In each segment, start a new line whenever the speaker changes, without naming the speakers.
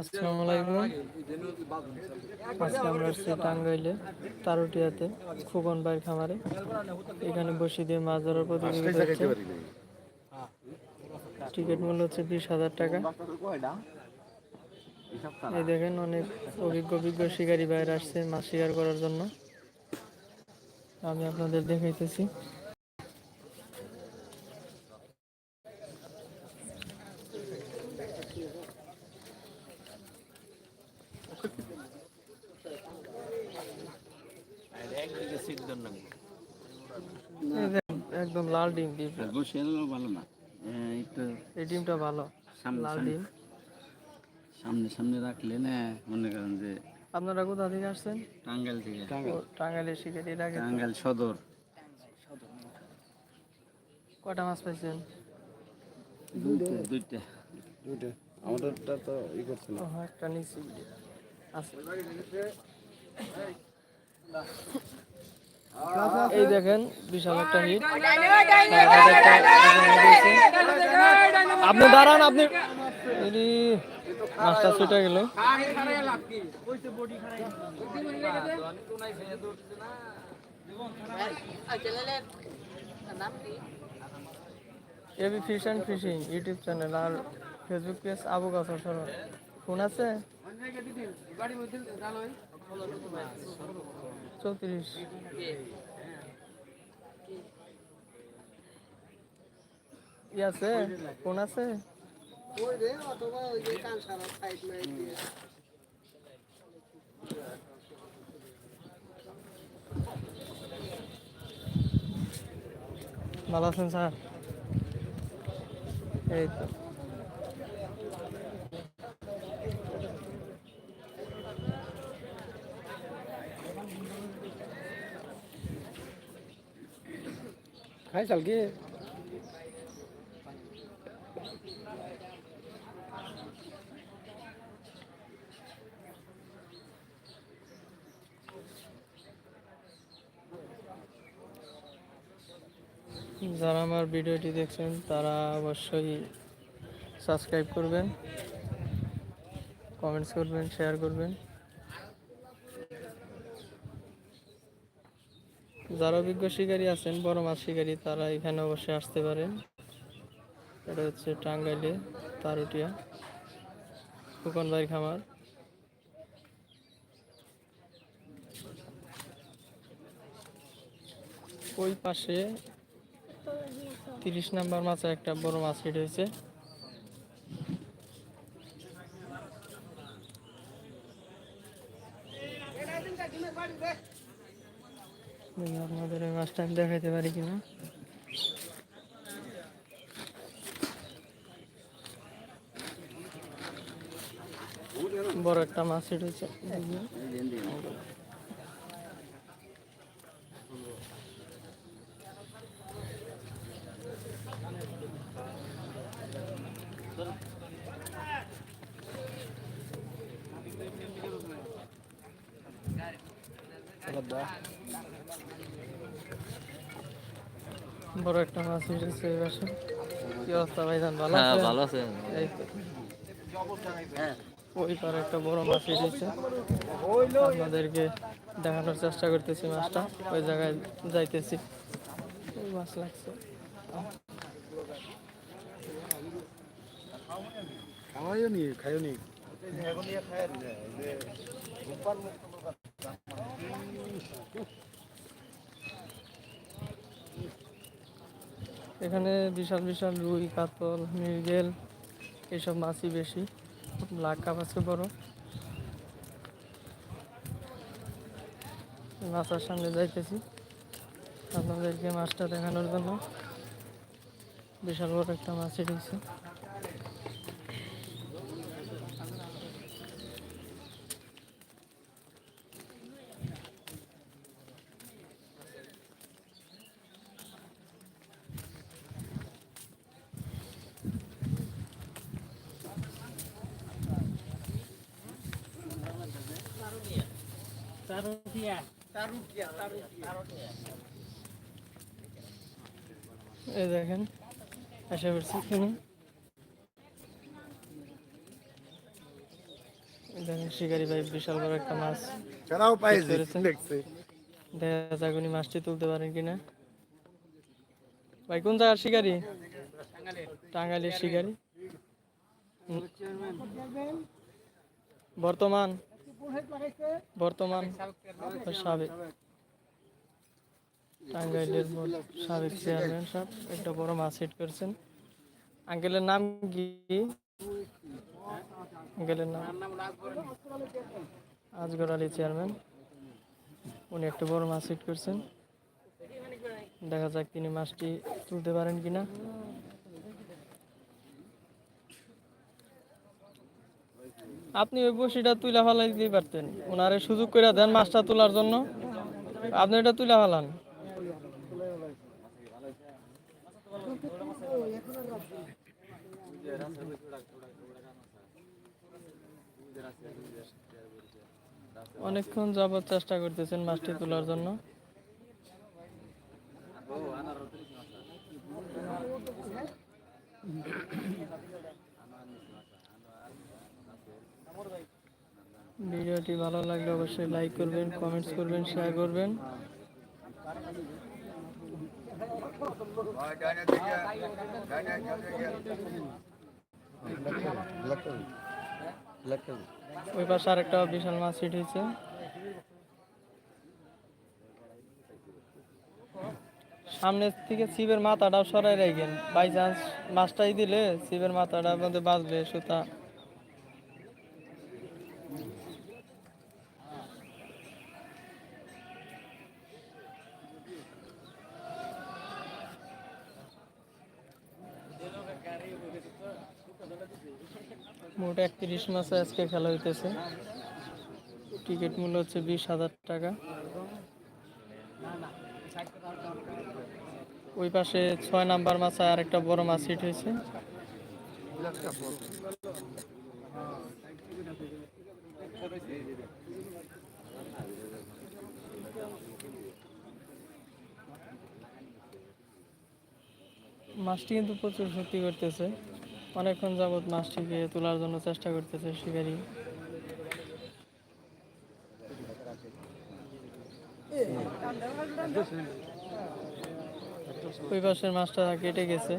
আসসালামু আলাইকুম। আজকে আমরা আসছি টাঙ্গাইলে তারুটিয়াতে খোকন ভাইয়ের খামারে। এখানে বসি দিয়ে মাছ ধরার প্রতিযোগিতা হচ্ছে। টিকিট মূল্য হচ্ছে বিশ হাজার টাকা। এই দেখেন অনেক অভিজ্ঞ অভিজ্ঞ শিকারী ভাইয়ের আসছে মাছ শিকার করার জন্য। আমি আপনাদের দেখাইতেছি এই দেখেন, একদম লাল ডিম ডিম
বসে ভালো না। একটু
এই ডিমটা ভালো লাল ডিম।
সামনে সামনে রাখলে না মনে করেন যে
আপনারা কোথা থেকে আসছেন?
টাঙ্গাইল থেকে।
ও, টাঙ্গাইলের শিকারি আগে
টাঙ্গাইল সদর।
কটা মাছ পাইছেন?
দুইটা দুইটা।
দুইটা। আমাদেরটা তো ই করছে না।
ও, একটা নিচে। আছে এই দেখেন বিশাল একটা হিট আপনি দাঁড়ান, আপনি মাছটা ছুটে গেল। AB fish and fishing YouTube channel R Facebook page Abu Kasar সরণ ফোন আছে? চৌত্রিশ। আছে? কোন আছে? ভালো আছেন স্যার? এই তো।
খাই চাল কি
যারা আমার ভিডিওটি দেখছেন, তারা অবশ্যই সাবস্ক্রাইব করবেন কমেন্টস করবেন শেয়ার করবেন। যারা অভিজ্ঞ শিকারী আছেন, বড় মাছ শিকারী, তারা এখানে অবশ্যই আসতে পারেন। এটা হচ্ছে টাঙ্গাইলে তারুটিয়া ফুকন ভাই খামার। ওই পাশে তিরিশ নাম্বার মাছে একটা বড় মাছ হিট হয়েছে। আপনাদের ওই মাছটা আমি দেখাইতে পারি কিনা বড় একটা মাছ হয়েছে দেখি। বড় একটা মাছ হয়েছে এই পাশে কি অবস্থা ভাইজান ভালো
হ্যাঁ ভালো আছেন
এই তো। ওই পারে একটা বড় মাছ এসেছে আপনাদেরকে দেখানোর চেষ্টা করতেছি মাছটা। ওই জায়গায় যাইতেছি। ওই মাছ লাগছে।
খাওয়াইও নি খাইও নি।
এখানে বিশাল বিশাল রুই, কাতল, মৃগেল এইসব মাছই বেশি। কাপ আছে বড়। মাছার সামনে যাইতেছি। আপনাদেরকে মাছটা দেখানোর জন্য। বিশাল বড় একটা মাছ এসেছে এই দেখেন আশা করছি দেখেন শিকারি ভাই বিশাল বড় একটা মাছ
ছাড়াও পাইছি? দেখছি।
দেখা যাক উনি মাছটি তুলতে পারেন কিনা। ভাই কোন জায়গার শিকারি? টাঙ্গাইলের শিকারি। বর্তমান। বর্তমান সাবেক। টাঙ্গাইলের সাবেক চেয়ারম্যান সাহেব একটা বড় মাছ হিট করছেন। আঙ্কেলের নাম কি? আঙ্কেলের নাম? আজগর আলী চেয়ারম্যান। উনি একটা বড় মাছ হিট করছেন। দেখা যাক তিনি মাছটি তুলতে পারেন কিনা। আপনি ওই বসিটা তুলে ফেলাই দিতে পারতেন। ওনারে সুযোগ করে দেন মাছটা তোলার জন্য। আপনি এটা তুলে ফেলান। অনেকক্ষণ যাবত চেষ্টা করতেছেন মাছটি তোলার জন্য। ভিডিওটি ভালো লাগলে অবশ্যই লাইক করবেন কমেন্টস করবেন শেয়ার করবেন। ওই পাশে আরেকটা বিশাল মাছ হিট হয়েছে। সামনের থেকে শিবের মাথাটাও সরাই রাখেন। বাই চান্স মাছটাই দিলে শিবের মাথাটা মধ্যে বাঁচবে সুতা। মোট একত্রিশ মাসে আজকে খেলা হইতেছে। টিকিট মূল্য হচ্ছে বিশ হাজার টাকা। ওই পাশে ছয় নাম্বার মাছে আর একটা বড় মাছ হিট হয়েছে। মাছটি কিন্তু প্রচুর ক্ষতি করতেছে। অনেকক্ষণ যাবৎ মাছটিকে তোলার জন্য চেষ্টা করতেছে শিকারি। ওই পাশের মাছটা কেটে গেছে।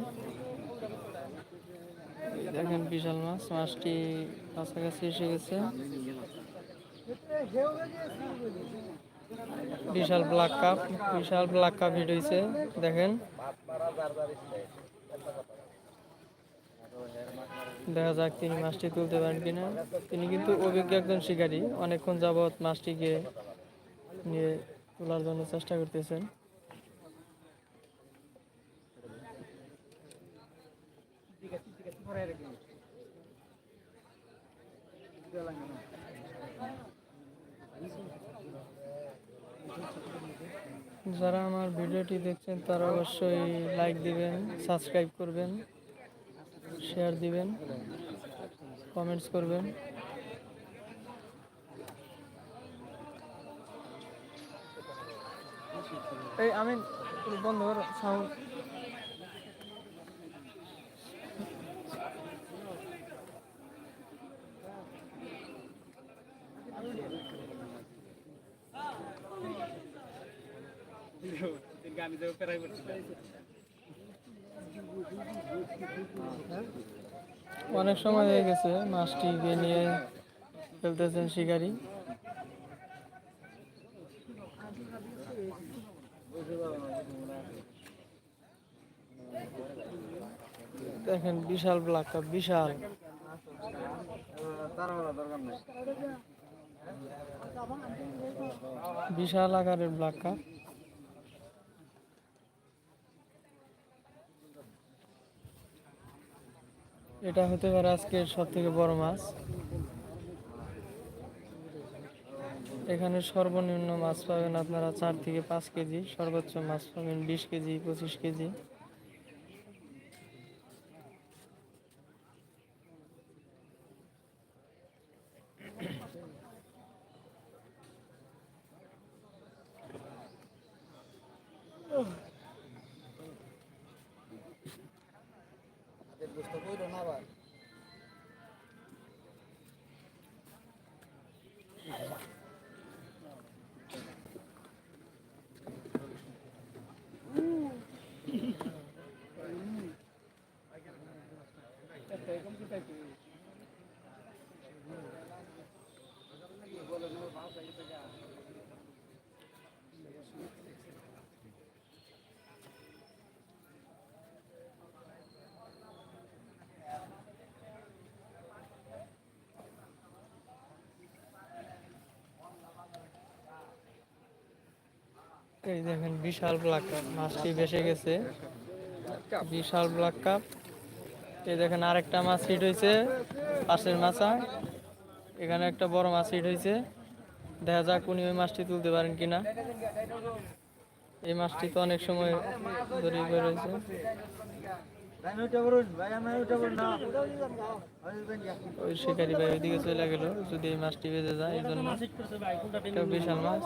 দেখেন বিশাল মাছ, মাছটি কাছাকাছি এসে গেছে। বিশাল ব্ল্যাক কাপ, বিশাল ব্ল্যাক কাপ হিট হয়েছে দেখেন। দেখা যাক তিনি মাছটি তুলতে পারেন কিনা। তিনি কিন্তু অভিজ্ঞ একজন শিকারী। অনেকক্ষণ যাবৎ মাছটিকে নিয়ে তোলার জন্য চেষ্টা করতেছেন। যারা আমার ভিডিওটি দেখছেন, তারা অবশ্যই লাইক দিবেন সাবস্ক্রাইব করবেন। শেয়ার দিবেন কমেন্টস করবেন। এই আমি বন্ধ কর সাউন্ড অনেক সময় হয়ে গেছে মাছটিকে নিয়ে ফেলতেছেন শিকারি। দেখেন বিশাল ব্ল্যাক কাপ, বিশাল। বিশাল আকারের ব্ল্যাক কাপ। এটা হতে পারে আজকের সব থেকে বড় মাছ। এখানে সর্বনিম্ন মাছ পাবেন আপনারা চার থেকে পাঁচ কেজি, সর্বোচ্চ মাছ পাবেন বিশ কেজি, পঁচিশ কেজি। এই দেখেন, বিশাল ব্ল্যাক কাপ মাছটি ভেসে গেছে। বিশাল ব্ল্যাক কাপ এই দেখেন, আরেকটা মাছ হিট হয়েছে পাশের মাছা। এখানে একটা বড় মাছ হিট হয়েছে দেখা যাক উনি ওই মাছটি তুলতে পারেন কিনা। এই মাছটি তো অনেক সময় ধরে বের হয়েছে। ওই শিকারি ভাই ওইদিকে চলে গেল, যদি এই মাছটি বেঁধে যায়, এই জন্য। বিশাল মাছ।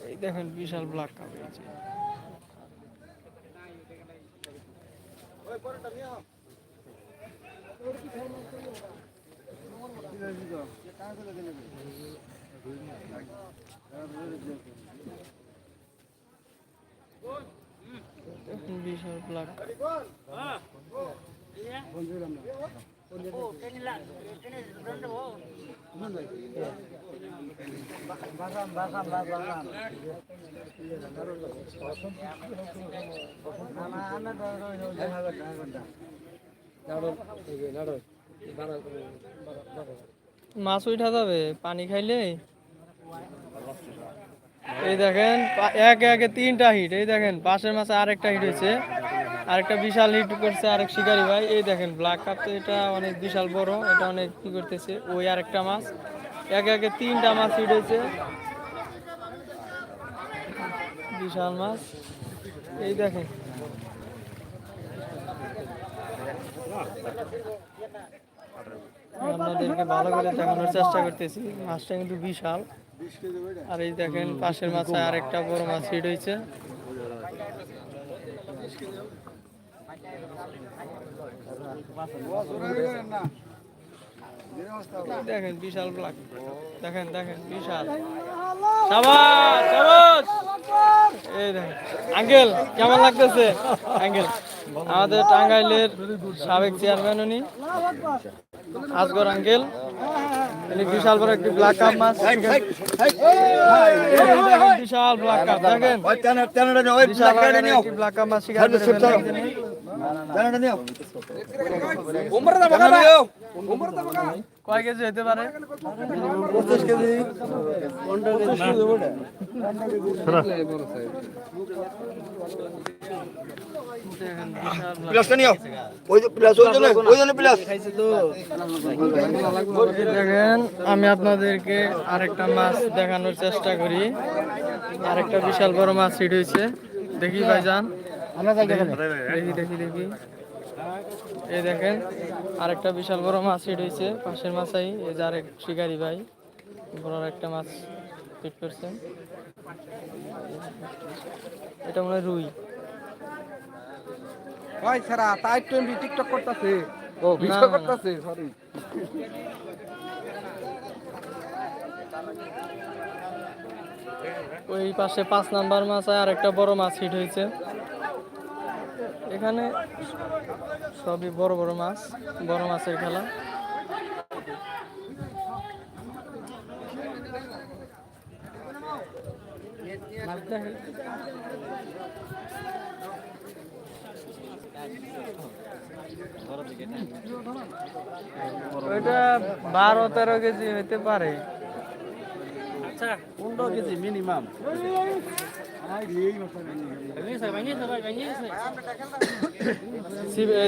এই দেখেন বিশাল ব্ল্যাক কাপ হয়েছে দেখেন বিশাল ব্ল্যাক মাছ উঠা যাবে, পানি খাইলে? এই দেখেন এক একে তিনটা হিট এই দেখেন, পাশের মাছে আরেকটা হিট হয়েছে। আরেকটা বিশাল হিট করছে আরেক শিকারি ভাই। এই দেখেন ব্ল্যাক কাপ তো এটা অনেক বিশাল বড়, এটা অনেক কি করতেছে। ওই আরেকটা মাছ। একে একে তিনটা মাছ হিট হয়েছে। বিশাল মাছ। এই দেখেন। আপনাদেরকে ভালো করে দেখানোর চেষ্টা করতেছি। মাছটা কিন্তু বিশাল। আর এই দেখেন, পাশের মাছে আরেকটা বড় মাছ হিট হয়েছে। দেখেন, বিশাল ব্লাক দেখেন দেখেন, বিশাল। আঙ্কেল, কেমন লাগতেছে? আঙ্কেল, আমাদের টাঙ্গাইলের সাবেক চেয়ারম্যান উনি, আজগর আঙ্কেল। বিশাল বড় একটি ব্ল্যাক কাপ মাছ বিশাল ব্ল্যাক কাপ দেখেন? বিশাল আকারের একটি ব্ল্যাক কাপ মাছ শিকার। কয় কেজি হতে পারে? দেখেন বিশাল black
প্লাসটা নিও ওই যে প্লাস ওই জন্য ওই জন্য প্লাস
দেখেন আমি আপনাদেরকে আরেকটা মাছ দেখানোর চেষ্টা করি। আরেকটা বিশাল বড় মাছ হিট হয়েছে। দেখি ভাইজান। দেখি দেখি দেখি এই দেখেন আরেকটা বিশাল বড় মাছ হিট হয়েছে। পাশের মাছাই এই যে আরেক শিকারি ভাই। বড় একটা মাছ হিট করছেন এটা মনে হয় রুই।
ভাই ছাড়া তাই টোয়েন্টি টিকটক করতেছে ও ভিডিও। করতেছে সরি
ওই পাশে পাঁচ নাম্বার মাছ আর একটা বড় মাছ হিট হয়েছে এখানে সবই বড় বড় মাছ বড় মাছের খেলা দেখেন। ওইটা বারো তেরো কেজি হইতে পারে।
পনেরো কেজি মিনিমাম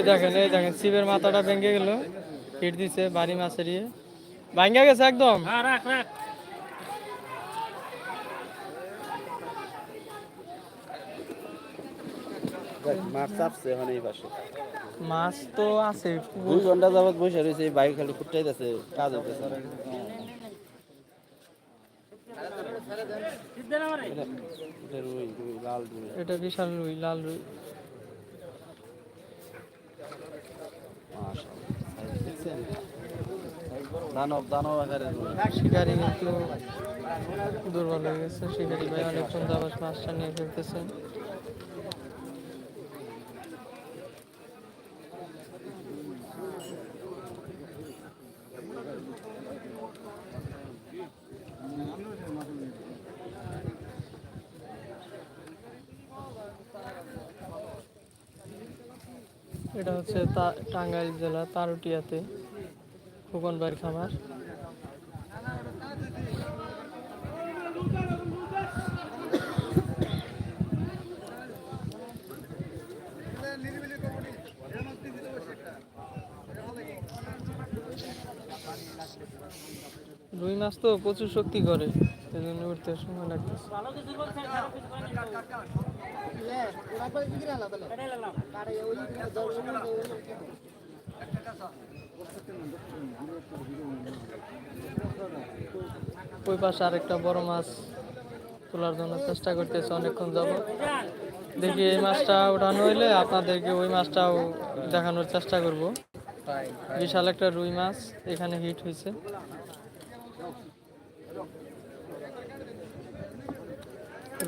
দেখেন এই দেখেন শিবের মাথাটা ভেঙে গেল। হিট দিছে বাড়ি মাছের ইয়ে ভাঙ্গা গেছে একদম।
মাছ চাপছে এখন এই পাশে।
মাছ তো আছে।
দুই ঘণ্টা যাবত বসে রয়েছে এই বাইক খালি ফুটাইতেছে কাজ হইতেছে এটা
বিশাল রুই লাল রুই।
দানব দানব আকারের রুই।
শিকারি কিন্তু দুর্বল হয়ে গেছে। শিকারি ভাই অনেকক্ষণ যাবার মাছটা নিয়ে ফেলতেছেন এটা হচ্ছে টাঙ্গাইল জেলা তারুটিয়াতে ফুকনবাড়ির খামার। রুই মাছ তো প্রচুর শক্তি করে, এই জন্য উঠতে সময় লাগতেছে। ওই পাশে আরেকটা বড় মাছ তোলার জন্য চেষ্টা করতেছে, অনেকক্ষণ যাব দেখি এই মাছটা ওঠানো হইলে আপনাদেরকে ওই মাছটাও দেখানোর চেষ্টা করব। বিশাল একটা রুই মাছ, এখানে হিট হয়েছে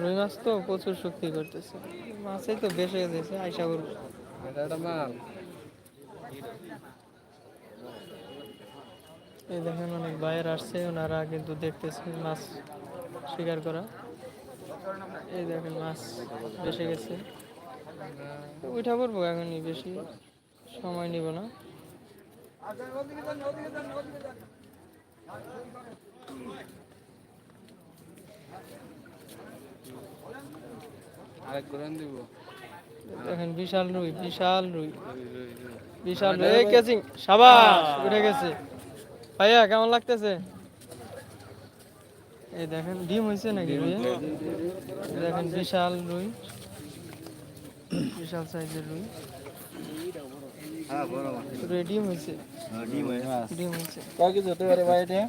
রুই মাছ তো প্রচুর শক্তি করতেছে। মাছই তো হয়ে গেছে আইসা করব এই দেখেন অনেক বাইরে আসছে ওনারা কিন্তু দেখতেছে মাছ শিকার করা। এই দেখেন মাছ বেসে গেছে। উঠা পড়ব এখনই বেশি সময় নিব না।
আরেক দিব।
দেখেন বিশাল রুই বিশাল রুই। বিশাল রুই। এই সাবাস উঠে গেছে। ভাইয়া কেমন লাগতেছে? এই দেখেন ডিম হয়েছে নাকি রুই দেখেন বিশাল রুই। বিশাল সাইজের রুই।
হ্যাঁ
রুই ডিম হয়েছে।
ডিম হয়ে
ডিম হয়েছে।
কয় কেজি হতে পারে ভাই এটা?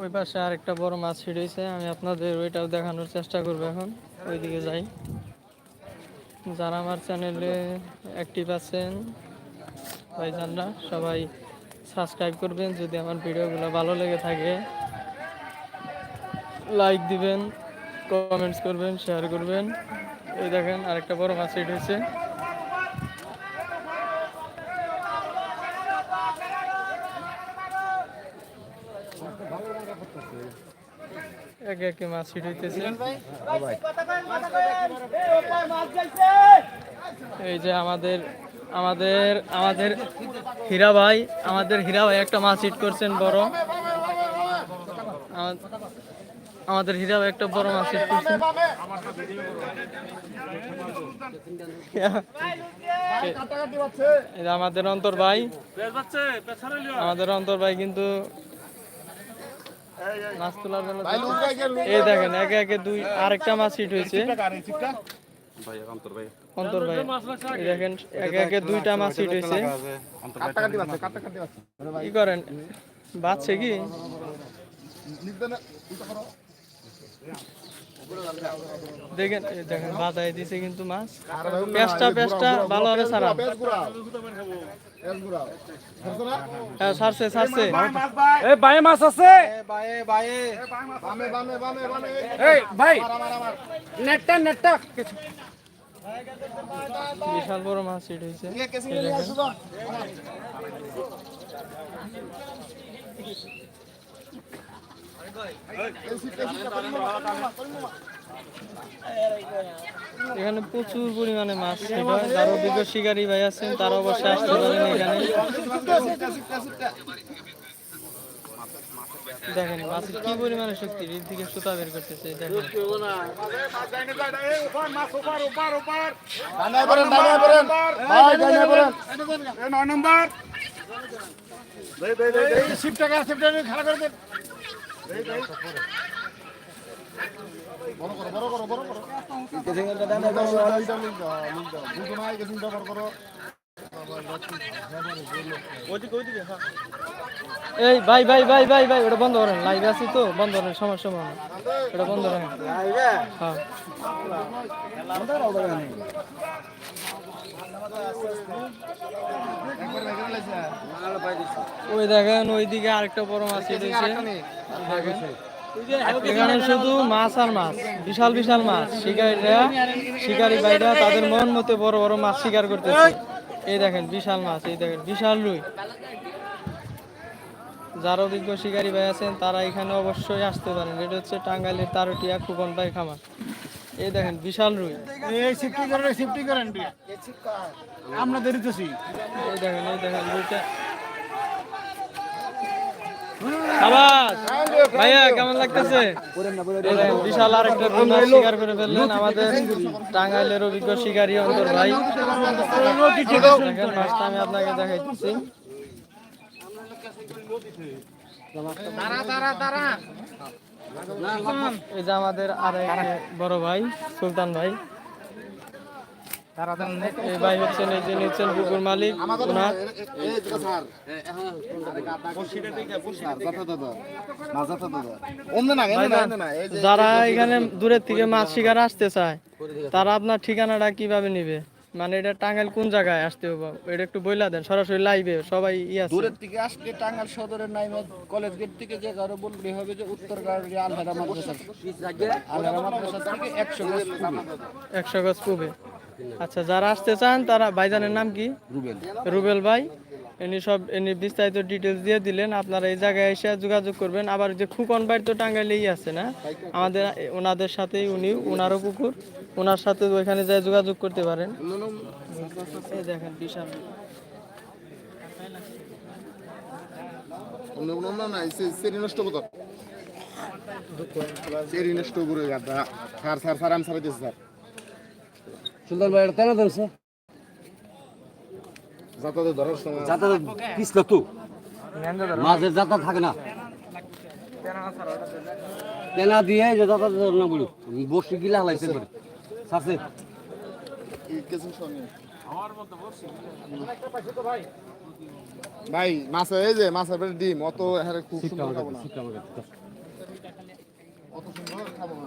ওই পাশে আরেকটা বড় মাছ ছিড়েছে আমি আপনাদের ওইটাও দেখানোর চেষ্টা করব এখন। ওইদিকে যাই। যারা আমার চ্যানেলে অ্যাক্টিভ আছেন, ভাইজানরা, সবাই সাবস্ক্রাইব করবেন। যদি আমার ভিডিওগুলো ভালো লেগে থাকে লাইক দিবেন। কমেন্টস করবেন শেয়ার করবেন। এই দেখেন আরেকটা বড় মাছ হিট হয়েছে। একে একে মাছ হিট হইতেছে। এই যে আমাদের আমাদের আমাদের হীরা ভাই, আমাদের হীরা ভাই একটা মাছ হিট করছেন বড়। আমাদের হীরা একটা বড় মাছ আমাদের অন্তর ভাই। আমাদের অন্তর ভাই কিন্তু মাছ তোলার জন্য এই দেখেন একে একে দুই আরেকটা মাছ হিট হয়েছে। অন্তর ভাই। এই দেখেন একে একে দুইটা মাছ হিট হয়েছে। কি করেন? বাচ্চে কি? দেখেন দেখেন বাজায় দিছে কিন্তু মাছ। পেঁচটা পেঁচটা ভালোভাবে ছাড়া হ্যাঁ ছাড়ছে ছাড়ছে
এই ভাই। মাছ আছে?
বায়ে বায়ে। বামে বামে বামে বামে।
এই ভাই। নেটটা নেটটা।
বিশাল বড় মাছ হিট হয়েছে
কেসিং
এই
নিয়ে আসো তো।
এখানে প্রচুর পরিমাণে মাছ যারা অভিজ্ঞ শিকারী ভাই আছেন তারা অবশ্যই আসতে পারেন এখানে দেখেন মাছের কি পরিমাণে শক্তি এর দিকে সুতা বের করতেছে দেখেন
নম্বর
করে দেন বড় করো বড় করো বড় করো
এই ভাই ভাই ভাই ভাই ভাই ওটা বন্ধ করেন। লাইভ আছি তো বন্ধ করেন সমস্যা হবে না ওটা বন্ধ করেন। হ্যাঁ। ওই দেখেন ওইদিকে আরেকটা বড় মাছ এখানে শুধু মাছ আর মাছ বিশাল বিশাল মাছ। শিকারীরা শিকারী ভাইরা তাদের মন মতো বড় বড় মাছ শিকার করতেছে। এই দেখেন বিশাল মাছ এই দেখেন বিশাল রুই। যারা অভিজ্ঞ শিকারী ভাই আছেন তারা এখানে অবশ্যই আসতে পারেন। এটা হচ্ছে টাঙ্গাইলের তারটিয়া খুবন ভাই খামার এই দেখেন বিশাল রুই
এই সেফটি করেন সেফটি করেন আমরা দেরিতেছি।
এই দেখেন এই দেখেন রুইটা ভাইয়া কেমন লাগতেছে? বিশাল আর একটা রুই শিকার করে ফেললেন আমাদের টাঙ্গাইলের অভিজ্ঞ শিকারী অন্তর ভাই। মাছটা আমি আপনাকে দেখাইতেছি। এই যে আমাদের আরেক বড় ভাই, সুলতান ভাই। ভাই হচ্ছেন এই যে নিচ্ছেন পুকুর মালিক ওনার যারা এখানে দূরের থেকে মাছ শিকার আসতে চায়, তারা আপনার ঠিকানাটা কীভাবে নিবে? মানে এটা টাঙ্গাইল কোন জায়গায় আসতে হবে এটা একটু বইলা দেন সরাসরি লাইভে সবাই ই আছে।
দূরের থেকে আসলে টাঙ্গাইল সদরের নাইমে কলেজ গেট থেকে যে কারও বললে হবে যে উত্তর গাড়ি আলহারা মাদ্রাসা আলহারা মাদ্রাসা থেকে একশো গজ পূবে।
100 গজ পূবে। আচ্ছা যারা আসতে চান তারা ভাইজানের নাম কি?
রুবেল।
রুবেল ভাই। এনি সব এনি বিস্তারিত ডিটেলস দিয়ে দিলেন। আপনারা এই জায়গায় এসে যোগাযোগ করবেন। আবার যে খুকন ভাই তো টাঙ্গাইলেই আছে না? আমাদের ওনাদের সাথেই উনি ওনারও পুকুর ওনার সাথে ওইখানে যায় যোগাযোগ করতে পারেন। এই দেখেন বিশাল।
সেরি নষ্ট কত? সেরি নষ্ট করে গাদা স্যার স্যার স্যার আমি সারাইতেছি স্যার
সুন্দর ভাই এটা তেনা ধরছে
যাতায়াতে ধরার সময়
যাতা পিছলা তো। মাঝের যাতা থাকে না। তেনা দিয়ে যে যাতা ধর না বলি বসে গিলা হালাইছে করে সাথে
ভাই মাছ এই যে মাছের পেটে ডিম অত হ্যাঁ খুব সুন্দর খাব না। অত সুন্দর খাব না।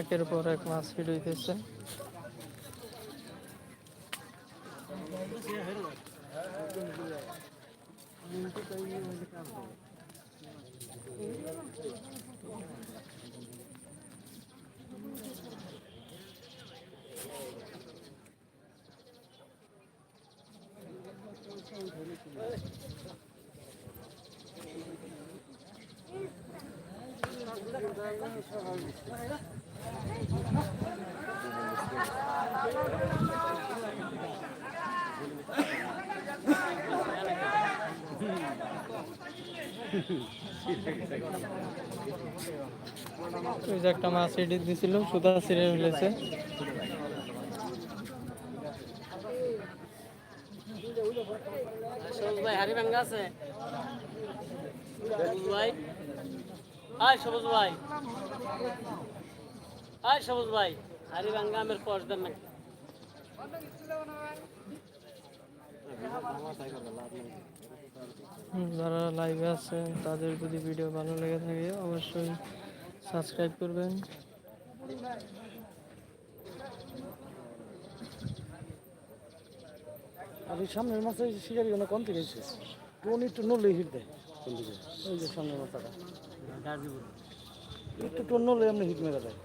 একের পর এক মাছ হিট হইতেছে। একটা মাছ হিট দিছিল, সুতা ছিঁড়ে ফেলেছে।
ভাই, হাড়ি ভাঙ্গা আছে? সবুজ ভাই। আয়, সবুজ ভাই। আয়, সবুজ ভাই। হাড়ি ভাঙ্গা আমের কষ দেন নাকি?
যারা লাইভে আছেন তাদের যদি ভিডিও ভালো লেগে থাকে অবশ্যই সাবস্ক্রাইব করবেন।
আর এই সামনের মাছের শিকারি কোনো কোন থেকে এসেছে? কোন একটু নলে হিট দেয়। কোন দিকে ওই যে সামনের মাছটা একটু টোন নলে এমনি হিট মেরে দেয়।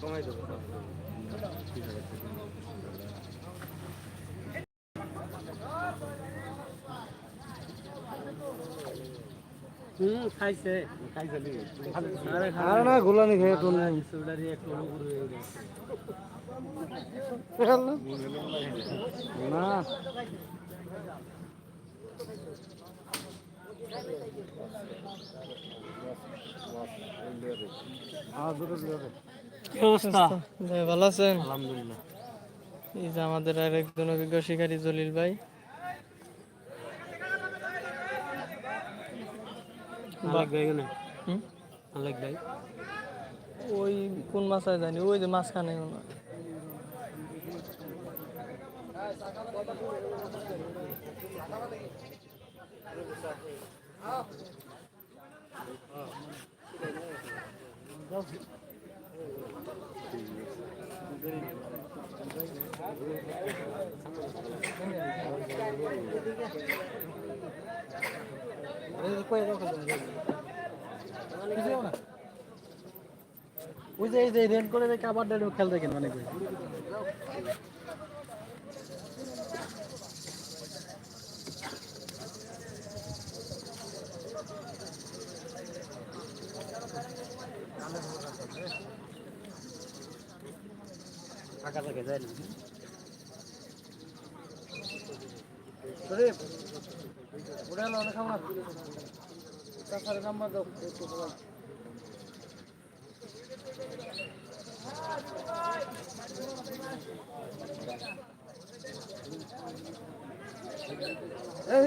কমাই দেবো হুম খাইছে।
খাইছে আর না গোলানি নাই। সুডারি না।
কি অবস্থা?
ভাই ভালো আছেন?
আলহামদুলিল্লাহ।
এই যে আমাদের আর একজন অভিজ্ঞ শিকারী জলিল ভাই ওই কোন মাছায় জানি ওই যে মাঝখানে মনে হয়।
ওই যে এই যে রেন্ট করে যে কাবার ডেড খেল দেখেন ফাঁকা থাকে যায় না অনেক আমার চাচার নাম্বার দাও একটু সবাই এই